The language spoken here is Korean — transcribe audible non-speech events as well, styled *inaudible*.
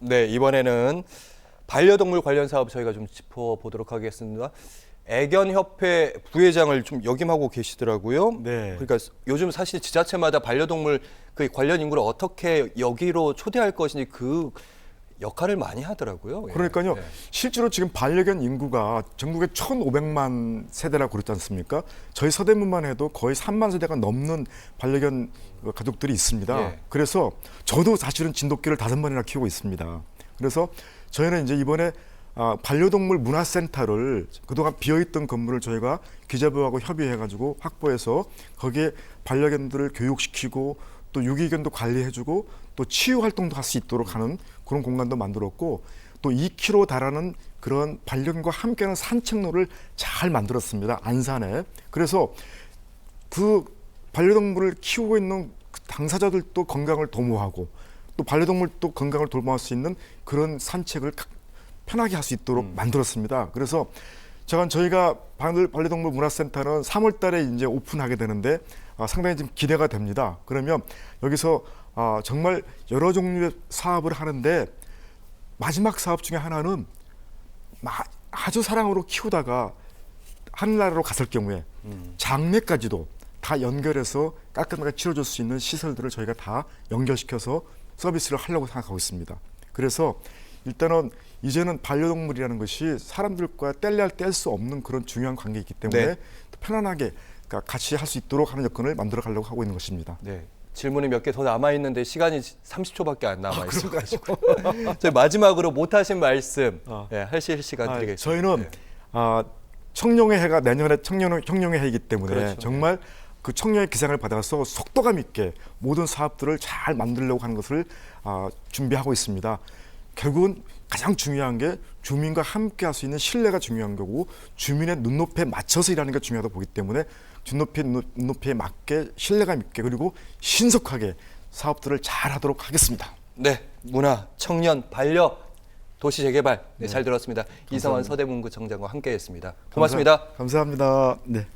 네, 이번에는 반려동물 관련 사업 저희가 좀 짚어보도록 하겠습니다. 애견협회 부회장을 좀 역임하고 계시더라고요. 네. 그러니까 요즘 사실 지자체마다 반려동물 그 관련 인구를 어떻게 여기로 초대할 것인지 그 역할을 많이 하더라고요. 예. 그러니까요. 네. 실제로 지금 반려견 인구가 전국에 1,500만 세대라고 그랬지 않습니까? 저희 서대문만 해도 거의 3만 세대가 넘는 반려견 가족들이 있습니다. 예. 그래서 저도 사실은 진돗개를 다섯 마리나 키우고 있습니다. 그래서 저희는 이제 이번에 아, 반려동물 문화센터를 그동안 비어있던 건물을 저희가 기재부하고 협의해가지고 확보해서 거기에 반려견들을 교육시키고 또 유기견도 관리해주고 또 치유 활동도 할 수 있도록 하는 그런 공간도 만들었고 또 2km 달하는 그런 반려견과 함께하는 산책로를 잘 만들었습니다 안산에 그래서 그 반려동물을 키우고 있는 그 당사자들도 건강을 도모하고 또 반려동물도 건강을 도모할 수 있는 그런 산책을 가- 편하게 할 수 있도록 만들었습니다. 그래서 제가 저희가 반려- 반려동물 문화센터는 3월 달에 이제 오픈하게 되는데 아, 상당히 좀 기대가 됩니다. 그러면 여기서 아, 정말 여러 종류의 사업을 하는데 마지막 사업 중에 하나는 마- 아주 사랑으로 키우다가 하늘나라로 갔을 경우에 장례까지도 다 연결해서 깔끔하게 치러줄 수 있는 시설들을 저희가 다 연결시켜서 서비스를 하려고 생각하고 있습니다. 그래서 일단은 이제는 반려동물이라는 것이 사람들과 뗄래야 뗄 수 없는 그런 중요한 관계이기 때문에 네. 편안하게 그러니까 같이 할 수 있도록 하는 여건을 만들어 가려고 하고 있는 것입니다. 네. 질문이 몇 개 더 남아 있는데 시간이 30초밖에 안 남아 있어. *laughs* 저희 마지막으로 못 하신 말씀 아. 예, 하실 시간 아, 드리겠습니다. 저희는 네. 아, 청룡의 해가 내년에 청룡, 청룡의 해이기 때문에 그렇죠. 정말 그 청룡의 기상을 받아서 속도감 있게 모든 사업들을 잘 만들려고 하는 것을 아, 준비하고 있습니다. 결국은 가장 중요한 게 주민과 함께 할 수 있는 신뢰가 중요한 거고 주민의 눈높이에 맞춰서 일하는 게 중요하다 보기 때문에 눈높이 눈높이에 맞게 신뢰감 있게 그리고 신속하게 사업들을 잘 하도록 하겠습니다. 네, 문화, 청년, 반려, 도시 재개발 네, 잘 들었습니다. 이성환 서대문구 청장과 함께했습니다. 고맙습니다. 감사, 감사합니다. 네.